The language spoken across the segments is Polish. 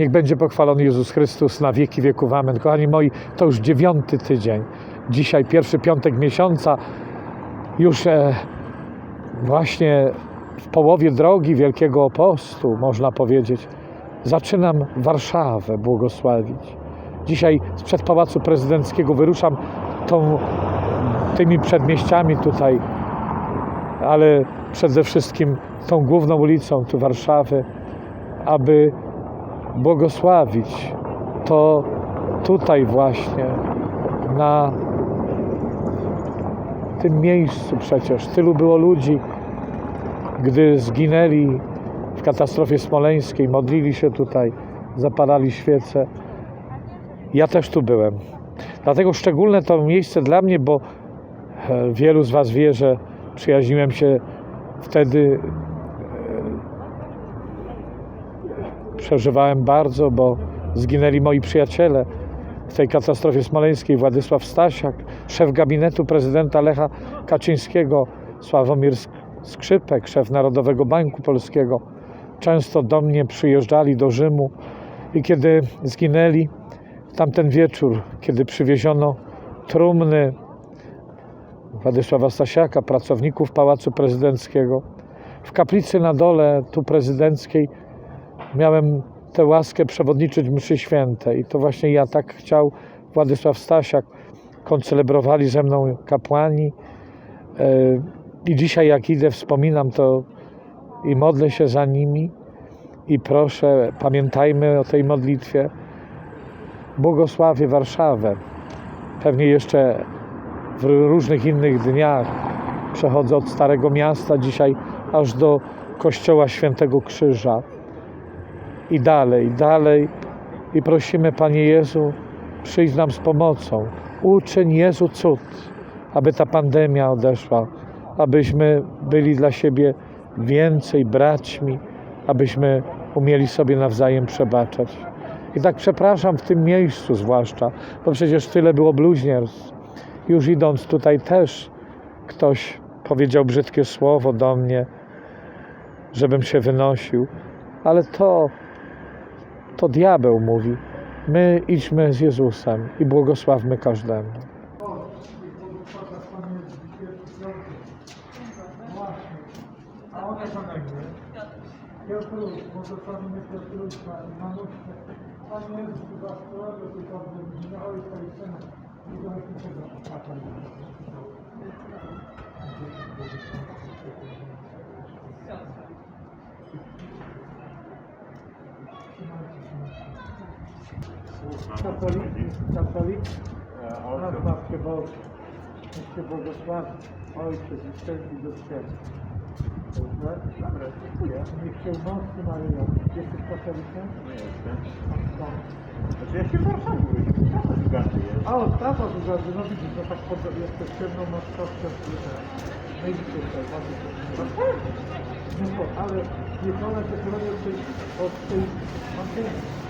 Niech będzie pochwalony Jezus Chrystus na wieki wieków. Amen. Kochani moi, to już dziewiąty tydzień. Dzisiaj pierwszy piątek miesiąca. Już e, właśnie w połowie drogi Wielkiego Postu, można powiedzieć, zaczynam Warszawę błogosławić. Dzisiaj sprzed Pałacu Prezydenckiego wyruszam tą, tymi przedmieściami tutaj, ale przede wszystkim tą główną ulicą tu Warszawy, aby błogosławić to tutaj właśnie na tym miejscu przecież tylu było ludzi, gdy zginęli w katastrofie smoleńskiej, modlili się tutaj, zapalali świece. Ja też tu byłem. Dlatego szczególne to miejsce dla mnie, bo e, wielu z Was wie, że przyjaźniłem się wtedy. e, Przeżywałem bardzo, bo zginęli moi przyjaciele w tej katastrofie smoleńskiej. Władysław Stasiak, szef gabinetu prezydenta Lecha Kaczyńskiego, Sławomir Sk- Skrzypek, szef Narodowego Banku Polskiego. Często do mnie przyjeżdżali do Rzymu i kiedy zginęli, tamten wieczór, kiedy przywieziono trumny Władysława Stasiaka, pracowników Pałacu Prezydenckiego, w kaplicy na dole, tu prezydenckiej, miałem tę łaskę przewodniczyć mszy świętej. I to właśnie ja tak chciał Władysław Stasiak. Koncelebrowali ze mną kapłani. E, I dzisiaj jak idę, wspominam to i modlę się za nimi. I proszę, pamiętajmy o tej modlitwie. Błogosławię Warszawę. Pewnie jeszcze w różnych innych dniach przechodzę od Starego Miasta dzisiaj aż do Kościoła Świętego Krzyża i dalej, dalej. I prosimy, Panie Jezu, przyjdź nam z pomocą. Uczyń Jezu cud, aby ta pandemia odeszła, abyśmy byli dla siebie więcej braćmi, abyśmy umieli sobie nawzajem przebaczać. I tak przepraszam w tym miejscu zwłaszcza, bo przecież tyle było bluźnierstw. Już idąc tutaj też ktoś powiedział brzydkie słowo do mnie, żebym się wynosił, ale to to diabeł mówi. My idźmy z Jezusem i błogosławmy każdemu. One są jakby. Piotruś, błogosławimy Piotrusia i Mamuśkę. Panie Jezu, Ty was prowadzi, Ty tam w imię Ojca i Syna i do Świętego Ducha. Katolik, katolik, nad Matkę Bożą. Niech Cię błogosławi Ojciec i Święty do świata. Dobrze? Dobra, dziękuję. Niech się umocni Maryjo. Jesteś katolikiem? Nie jestem. Tak. Znaczy ja się w Warszawie urodziłem, z Ugandy jest. A, od tata z Ugandy, no widzisz, no tak pod, jesteś ciemną masz kością No i widzisz, tutaj, bardzo No się tak. No to, ale niech ona się chroni od tej, od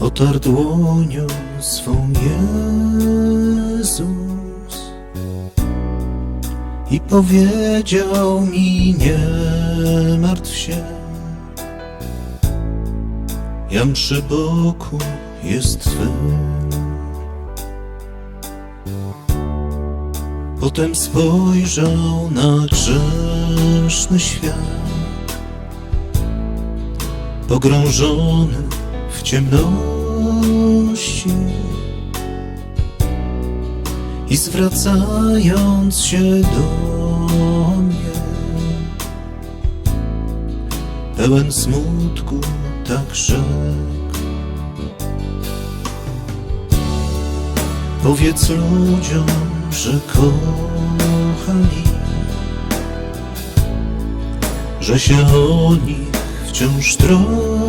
Otarł dłonią swą Jezus I powiedział mi nie martw się. Jam przy boku jest Twym. Potem spojrzał na grzeszny świat, pogrążony w ciemności. I zwracając się do mnie, pełen smutku tak rzekł. Powiedz ludziom, że kocham że się o nich wciąż troszczę.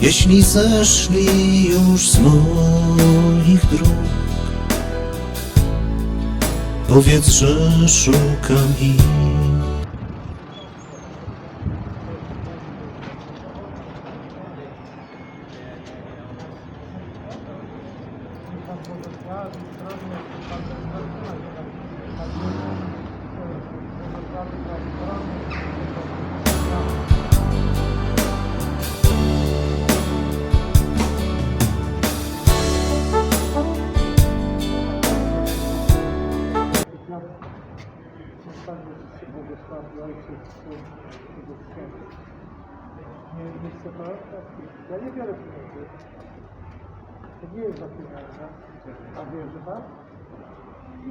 Jeśli zeszli już z moich dróg, powiedz, że szukam ich. Pamiętać. Ja nie biorę pieniędzy. To nie jest za pieniądze. A wierzy pan?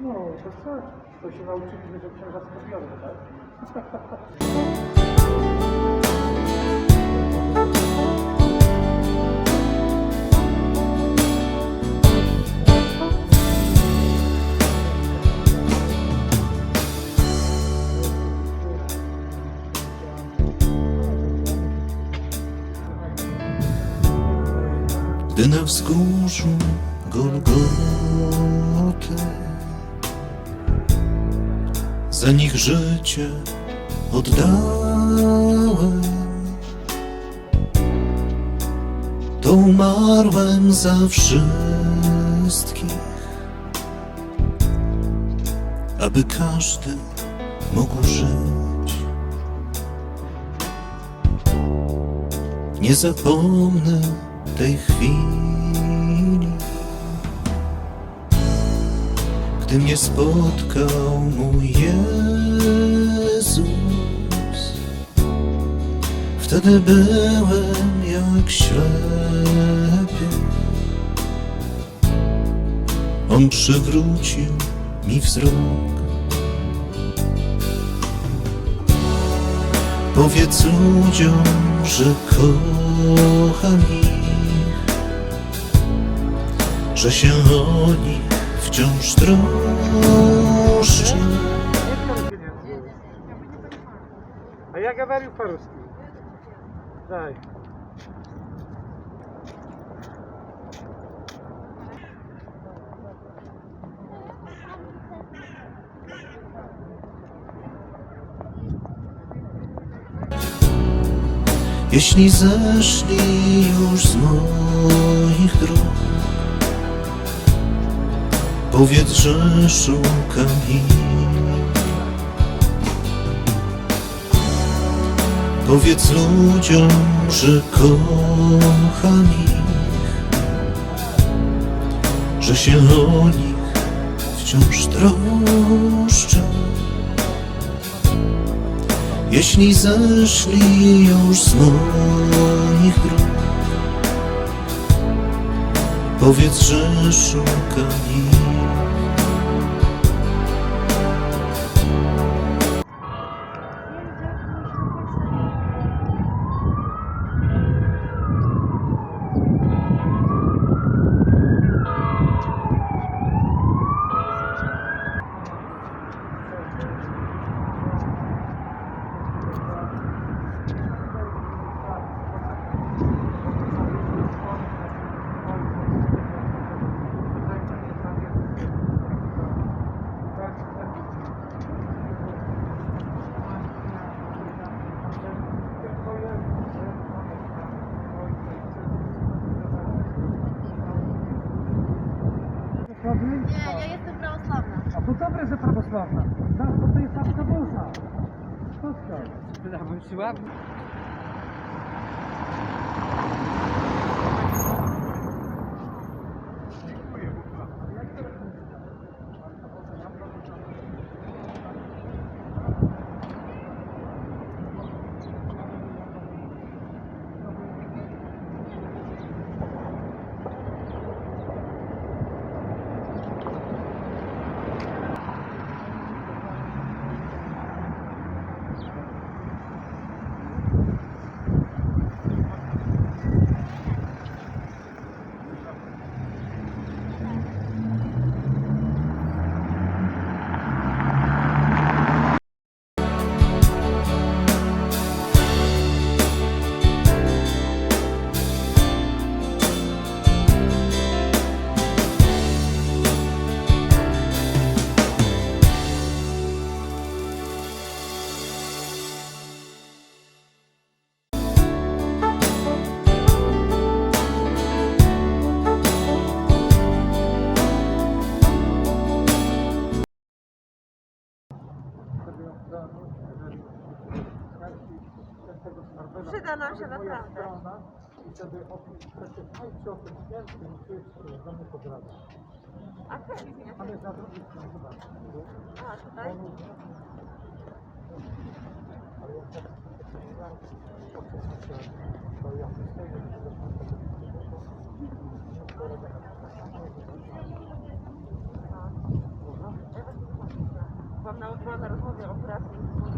No, to co? To się nauczyliśmy, że księżactwo biorę, tak? Gdy na wzgórzu Golgoty. Za nich życie oddałem To umarłem za wszystkich Aby każdy mógł żyć. Nie zapomnę tej chwili, gdy mnie spotkał mój Jezus. Wtedy byłem jak ślepy. On przywrócił mi wzrok. Powiedz ludziom, że kocham ich, że się o nich wciąż troszczy. A ja gawarił po rusku. Daj. Jeśli zeszli już z moich dróg powiedz, że szukam ich. Powiedz ludziom, że kocham ich, że się o nich wciąż troszczę. Jeśli zeszli już z moich dróg, powiedz, że szukam ich. Nie, ja jestem prawosławna. A to dobre, że prawosławna. Znasz, to to jest Matka Boża. Spotkaj. Przyda nam się naprawdę. i wtedy przeczytajcie o tym świętym, który jest do mnie. A chętnie. Tutaj? Ale tak to ja stoję, że Byłam nauczona na rozmowie o pracy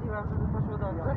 i mówiłam, żeby poszło dobrze.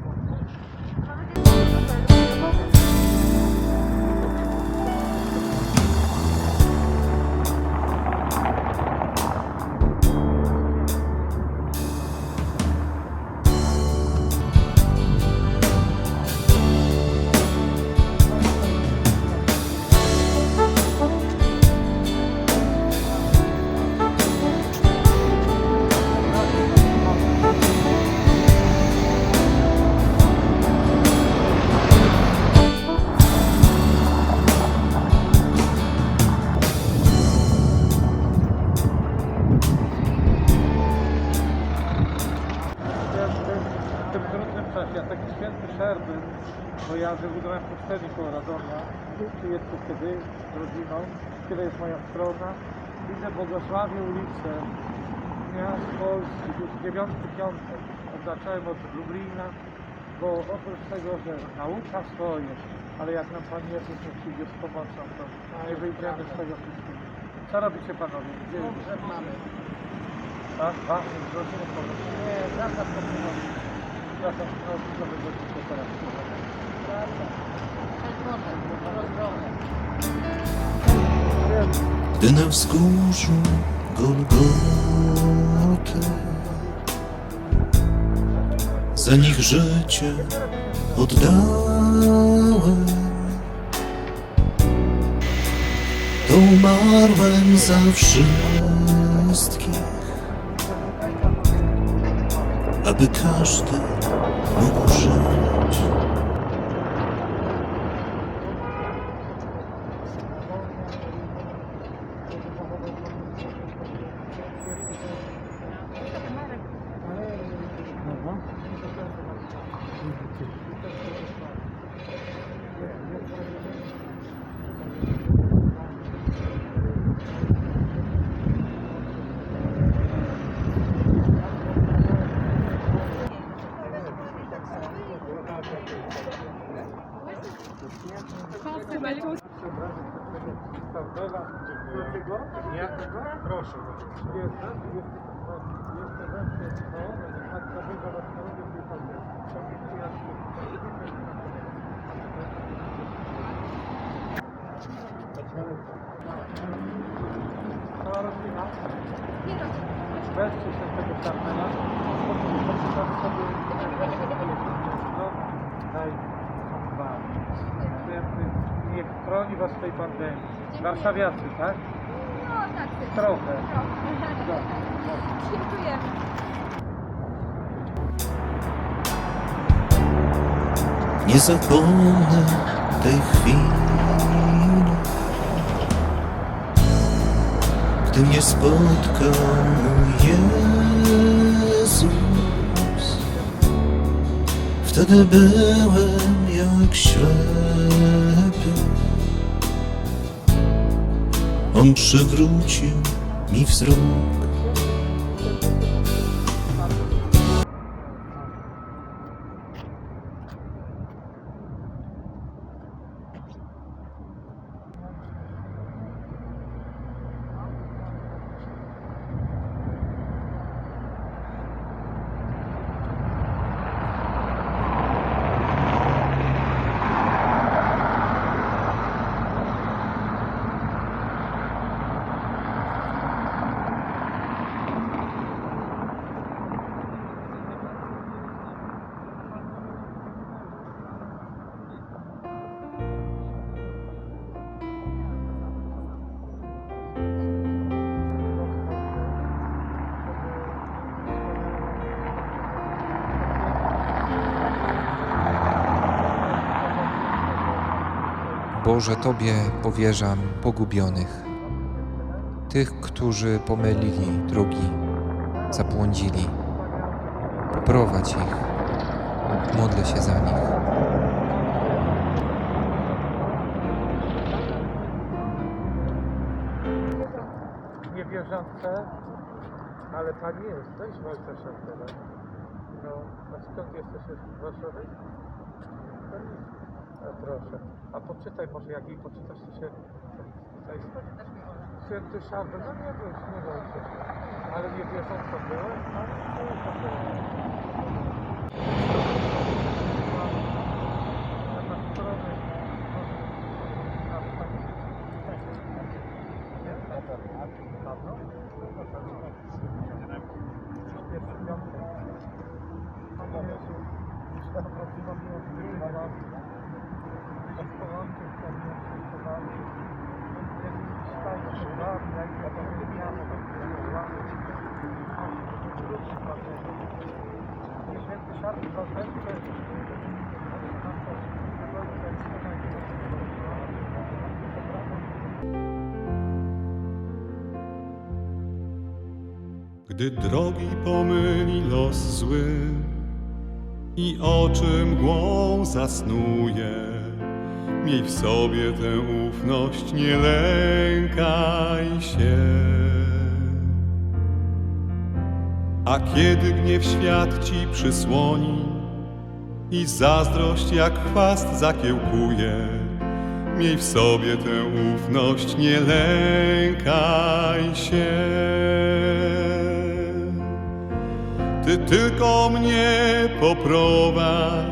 Błogosławię ulicę, miast Polski, już dziewiąty piątek, zacząłem od Lublina, bo oprócz tego, że nauka swoje, ale jak nam Pan Jezus nie przyjdzie z pomocą, to nie wyjdziemy z tego wszystkiego. Co robicie Panowie? Gdzie Dobrze mamy. Tak? Z rodziny pomoc. Nie, zakaz to pomocy. Zakaz to co wy będziecie teraz Gdy na wzgórzu Golgoty Za nich życie oddałem. To umarłem za wszystkich Aby każdy mógł żyć Jakiego? Proszę. Jest, tak? Jest, jeszcze więcej. No, tak, to wygląda na stanowie tej pandemii. Cała rodzina. Weźcie się tego Sarnela. Poczytam sobie. No. Niech chroni was w tej pandemii. Warszawiacy, tak? No tak, Trochę. Dziękujemy. Nie zapomnę tej chwili, gdy mnie spotkał Jezus. Wtedy byłem jak ślepy. On przywrócił mi wzrok. Boże, Tobie powierzam pogubionych, tych, którzy pomylili drogi, zabłądzili. Poprowadź ich, modlę się za nich. Niewierzące, ale Pani jesteś w Ojca Świętego. No, a skąd jesteś w Warszawie? A proszę. A poczytaj może, jak jej poczytasz, to się... Tutaj Święty Szabel, no nie się, nie bój się. Ale nie wierząca była? A co to było? Na stronę. A, pani. Nie? Dawno? Pierwszy piątek. A nie, Jezu. Ja chyba było dwa razy. A w porządku, to nie przygotowali. Jezus staje przed wami, jak ja to miasto, Święty Szarp, to Gdy drogi pomyli los zły i oczy mgłą zasnuje, miej w sobie tę ufność, nie lękaj się. A kiedy gniew świat ci przysłoni i zazdrość jak chwast zakiełkuje, miej w sobie tę ufność, nie lękaj się. Ty tylko mnie poprowadź,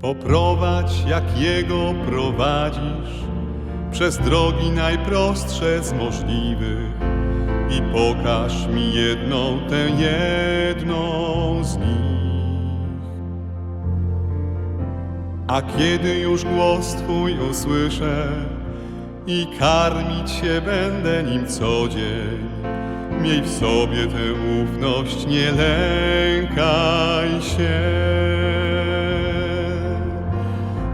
Poprowadź, jak Jego prowadzisz, przez drogi najprostsze z możliwych i pokaż mi jedną, tę jedną z nich. A kiedy już głos Twój usłyszę i karmić się będę nim co dzień, miej w sobie tę ufność, nie lękaj się.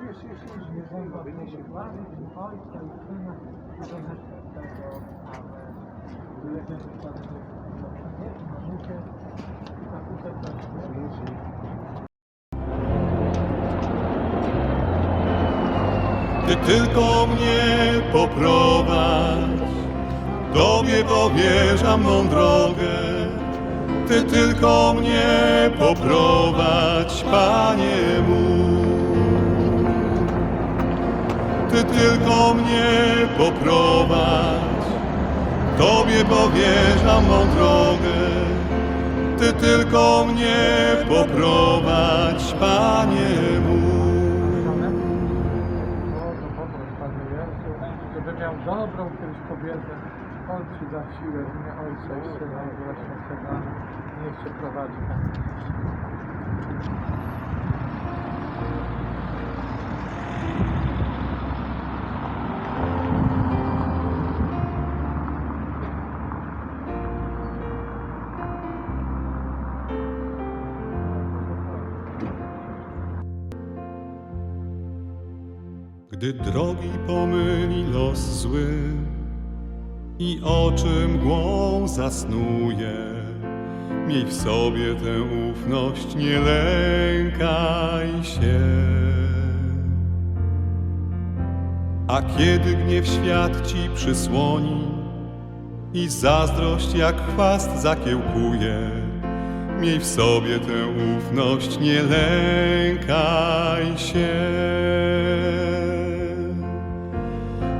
Świeć, świeć, świeć. Nie wolno wyniesie władzy, ojca i syna nie tutaj też Ty tylko mnie poprowadź, Tobie powierzam mą drogę. Ty tylko mnie poprowadź, Panie mój. Tylko mnie poprowadź, Tobie powierzam mą drogę. Ty tylko mnie poprowadź, Panie mój. Boże, poproś Panie Jezu, żeby miał dobrą kiedyś kobietę. On Ci da siłę w imię Ojca i Syna i Ducha Świętego. Niech Cię prowadzi. Gdy drogi pomyli los zły i oczy mgłą zasnuje, miej w sobie tę ufność, nie lękaj się. A kiedy gniew świat ci przysłoni i zazdrość jak chwast zakiełkuje, Miej w sobie tę ufność, nie lękaj się.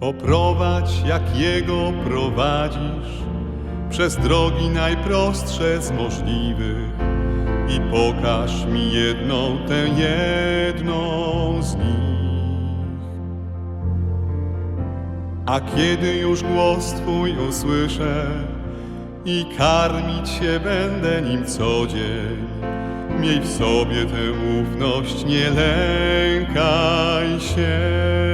Poprowadź, jak Jego prowadzisz, przez drogi najprostsze z możliwych i pokaż mi jedną, tę jedną z nich. A kiedy już głos Twój usłyszę i karmić się będę nim co dzień, miej w sobie tę ufność, nie lękaj się.